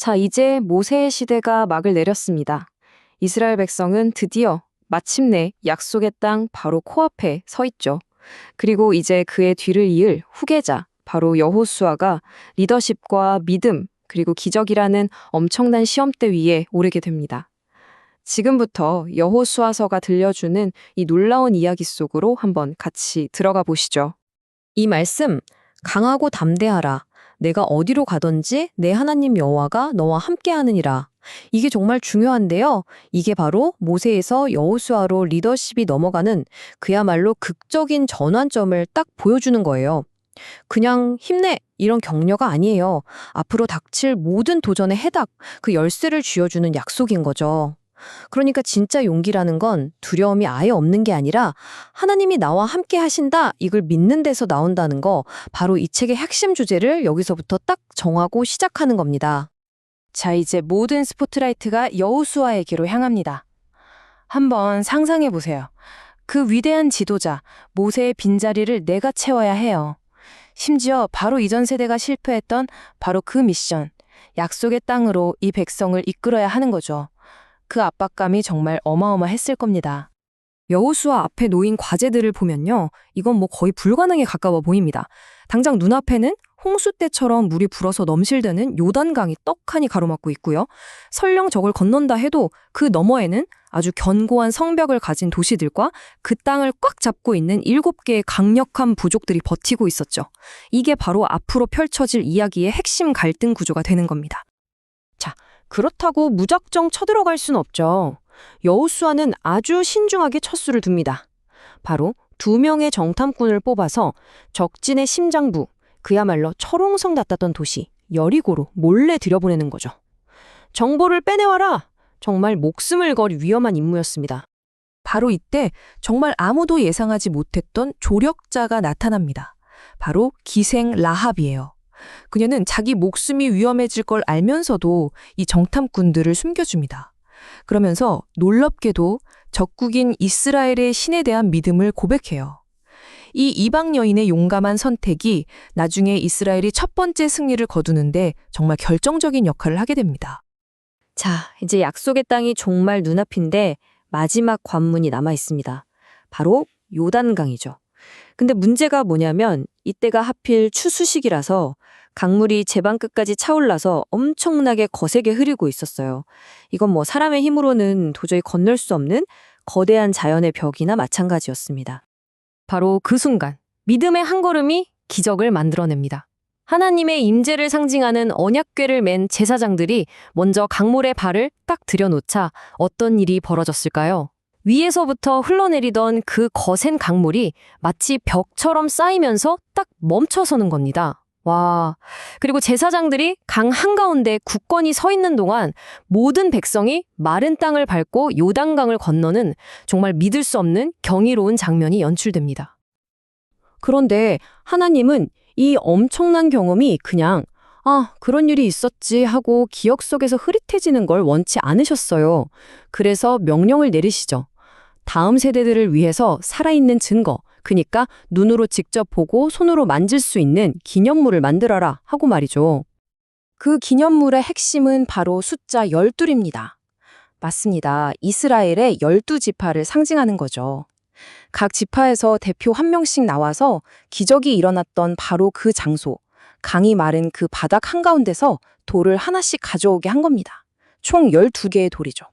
자, 이제 모세의 시대가 막을 내렸습니다. 이스라엘 백성은 드디어 마침내 약속의 땅 바로 코앞에 서 있죠. 그리고 이제 그의 뒤를 이을 후계자, 바로 여호수아가 리더십과 믿음, 그리고 기적이라는 엄청난 시험대 위에 오르게 됩니다. 지금부터 여호수아서가 들려주는 이 놀라운 이야기 속으로 한번 같이 들어가 보시죠. 이 말씀 강하고 담대하라. 내가 어디로 가든지 내 하나님 여호와가 너와 함께하느니라. 이게 정말 중요한데요. 이게 바로 모세에서 여호수아로 리더십이 넘어가는 그야말로 극적인 전환점을 딱 보여주는 거예요. 그냥 힘내 이런 격려가 아니에요. 앞으로 닥칠 모든 도전의 해답, 그 열쇠를 쥐어주는 약속인 거죠. 그러니까 진짜 용기라는 건 두려움이 아예 없는 게 아니라 하나님이 나와 함께 하신다 이걸 믿는 데서 나온다는 거 바로 이 책의 핵심 주제를 여기서부터 딱 정하고 시작하는 겁니다. 자, 이제 모든 스포트라이트가 여호수아에게로 향합니다. 한번 상상해 보세요. 그 위대한 지도자, 모세의 빈자리를 내가 채워야 해요. 심지어 바로 이전 세대가 실패했던 바로 그 미션, 약속의 땅으로 이 백성을 이끌어야 하는 거죠. 그 압박감이 정말 어마어마했을 겁니다. 여호수아 앞에 놓인 과제들을 보면요. 이건 뭐 거의 불가능에 가까워 보입니다. 당장 눈앞에는 홍수 때처럼 물이 불어서 넘실대는 요단강이 떡하니 가로막고 있고요. 설령 저걸 건넌다 해도 그 너머에는 아주 견고한 성벽을 가진 도시들과 그 땅을 꽉 잡고 있는 일곱 개의 강력한 부족들이 버티고 있었죠. 이게 바로 앞으로 펼쳐질 이야기의 핵심 갈등 구조가 되는 겁니다. 그렇다고 무작정 쳐들어갈 순 없죠. 여호수아는 아주 신중하게 첫 수를 둡니다. 바로 두 명의 정탐꾼을 뽑아서 적진의 심장부, 그야말로 철옹성 같았던 도시 여리고로 몰래 들여보내는 거죠. 정보를 빼내와라! 정말 목숨을 걸 위험한 임무였습니다. 바로 이때 정말 아무도 예상하지 못했던 조력자가 나타납니다. 바로 기생 라합이에요. 그녀는 자기 목숨이 위험해질 걸 알면서도 이 정탐꾼들을 숨겨줍니다. 그러면서 놀랍게도 적국인 이스라엘의 신에 대한 믿음을 고백해요. 이 이방 여인의 용감한 선택이 나중에 이스라엘이 첫 번째 승리를 거두는데 정말 결정적인 역할을 하게 됩니다. 자, 이제 약속의 땅이 정말 눈앞인데 마지막 관문이 남아 있습니다. 바로 요단강이죠. 근데 문제가 뭐냐면 이때가 하필 추수식이라서 강물이 제방 끝까지 차올라서 엄청나게 거세게 흐르고 있었어요. 이건 뭐 사람의 힘으로는 도저히 건널 수 없는 거대한 자연의 벽이나 마찬가지였습니다. 바로 그 순간 믿음의 한 걸음이 기적을 만들어냅니다. 하나님의 임재를 상징하는 언약궤를 맨 제사장들이 먼저 강물에 발을 딱 들여놓자 어떤 일이 벌어졌을까요? 위에서부터 흘러내리던 그 거센 강물이 마치 벽처럼 쌓이면서 딱 멈춰서는 겁니다. 와. 그리고 제사장들이 강 한가운데 굳건히 서 있는 동안 모든 백성이 마른 땅을 밟고 요단강을 건너는 정말 믿을 수 없는 경이로운 장면이 연출됩니다. 그런데 하나님은 이 엄청난 경험이 그냥 아, 그런 일이 있었지 하고 기억 속에서 흐릿해지는 걸 원치 않으셨어요. 그래서 명령을 내리시죠. 다음 세대들을 위해서 살아있는 증거, 그니까 눈으로 직접 보고 손으로 만질 수 있는 기념물을 만들어라 하고 말이죠. 그 기념물의 핵심은 바로 숫자 12입니다. 맞습니다. 이스라엘의 12지파를 상징하는 거죠. 각 지파에서 대표 한 명씩 나와서 기적이 일어났던 바로 그 장소, 강이 마른 그 바닥 한가운데서 돌을 하나씩 가져오게 한 겁니다. 총 12개의 돌이죠.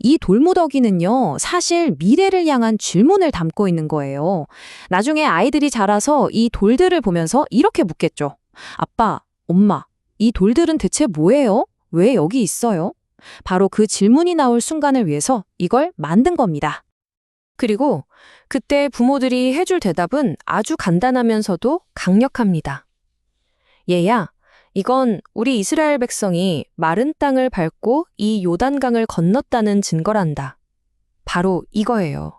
이 돌무더기는요, 사실 미래를 향한 질문을 담고 있는 거예요. 나중에 아이들이 자라서 이 돌들을 보면서 이렇게 묻겠죠. 아빠, 엄마, 이 돌들은 대체 뭐예요? 왜 여기 있어요? 바로 그 질문이 나올 순간을 위해서 이걸 만든 겁니다. 그리고 그때 부모들이 해줄 대답은 아주 간단하면서도 강력합니다. 얘야, 이건 우리 이스라엘 백성이 마른 땅을 밟고 이 요단강을 건넜다는 증거란다. 바로 이거예요.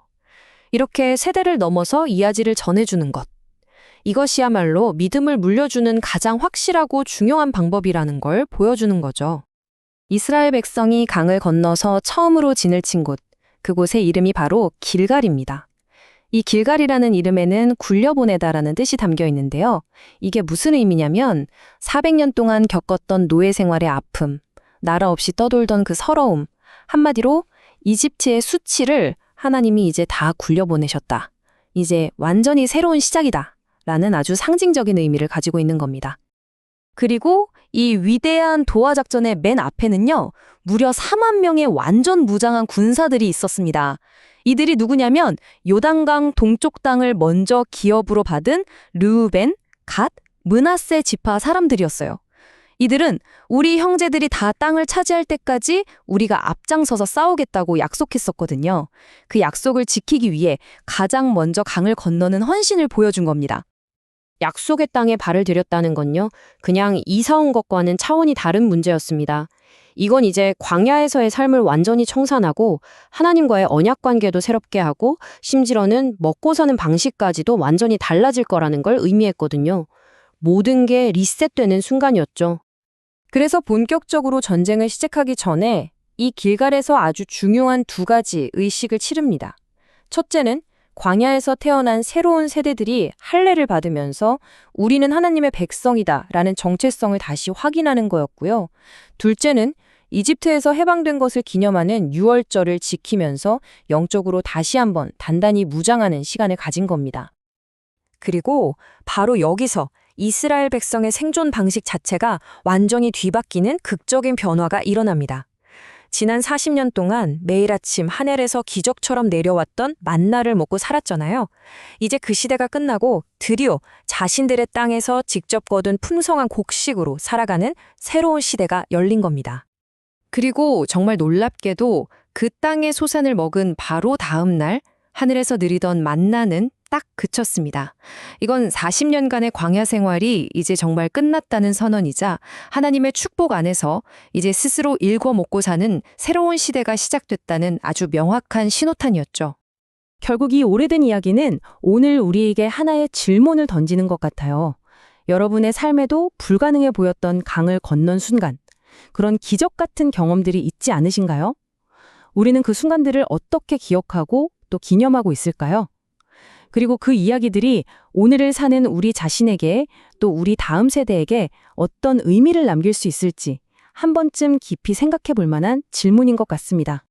이렇게 세대를 넘어서 이야기를 전해주는 것. 이것이야말로 믿음을 물려주는 가장 확실하고 중요한 방법이라는 걸 보여주는 거죠. 이스라엘 백성이 강을 건너서 처음으로 진을 친 곳, 그곳의 이름이 바로 길갈입니다. 이 길갈이라는 이름에는 굴려보내다라는 뜻이 담겨 있는데요. 이게 무슨 의미냐면 400년 동안 겪었던 노예 생활의 아픔, 나라 없이 떠돌던 그 서러움, 한마디로 이집트의 수치를 하나님이 이제 다 굴려보내셨다. 이제 완전히 새로운 시작이다. 라는 아주 상징적인 의미를 가지고 있는 겁니다. 그리고 이 위대한 도하 작전의 맨 앞에는요, 무려 4만 명의 완전 무장한 군사들이 있었습니다. 이들이 누구냐면 요단강 동쪽 땅을 먼저 기업으로 받은 르우벤, 갓, 문하세 지파 사람들이었어요. 이들은 우리 형제들이 다 땅을 차지할 때까지 우리가 앞장서서 싸우겠다고 약속했었거든요. 그 약속을 지키기 위해 가장 먼저 강을 건너는 헌신을 보여준 겁니다. 약속의 땅에 발을 들였다는 건요, 그냥 이사 온 것과는 차원이 다른 문제였습니다. 이건 이제 광야에서의 삶을 완전히 청산하고 하나님과의 언약 관계도 새롭게 하고 심지어는 먹고 사는 방식까지도 완전히 달라질 거라는 걸 의미했거든요. 모든 게 리셋되는 순간이었죠. 그래서 본격적으로 전쟁을 시작하기 전에 이 길갈에서 아주 중요한 두 가지 의식을 치릅니다. 첫째는 광야에서 태어난 새로운 세대들이 할례를 받으면서 우리는 하나님의 백성이다 라는 정체성을 다시 확인하는 거였고요. 둘째는 이집트에서 해방된 것을 기념하는 유월절을 지키면서 영적으로 다시 한번 단단히 무장하는 시간을 가진 겁니다. 그리고 바로 여기서 이스라엘 백성의 생존 방식 자체가 완전히 뒤바뀌는 극적인 변화가 일어납니다. 지난 40년 동안 매일 아침 하늘에서 기적처럼 내려왔던 만나를 먹고 살았잖아요. 이제 그 시대가 끝나고 드디어 자신들의 땅에서 직접 거둔 풍성한 곡식으로 살아가는 새로운 시대가 열린 겁니다. 그리고 정말 놀랍게도 그 땅의 소산을 먹은 바로 다음 날 하늘에서 느리던 만나는 딱 그쳤습니다. 이건 40년간의 광야 생활이 이제 정말 끝났다는 선언이자 하나님의 축복 안에서 이제 스스로 일궈 먹고 사는 새로운 시대가 시작됐다는 아주 명확한 신호탄이었죠. 결국 이 오래된 이야기는 오늘 우리에게 하나의 질문을 던지는 것 같아요. 여러분의 삶에도 불가능해 보였던 강을 건넌 순간, 그런 기적 같은 경험들이 있지 않으신가요? 우리는 그 순간들을 어떻게 기억하고 또 기념하고 있을까요? 그리고 그 이야기들이 오늘을 사는 우리 자신에게 또 우리 다음 세대에게 어떤 의미를 남길 수 있을지 한 번쯤 깊이 생각해 볼 만한 질문인 것 같습니다.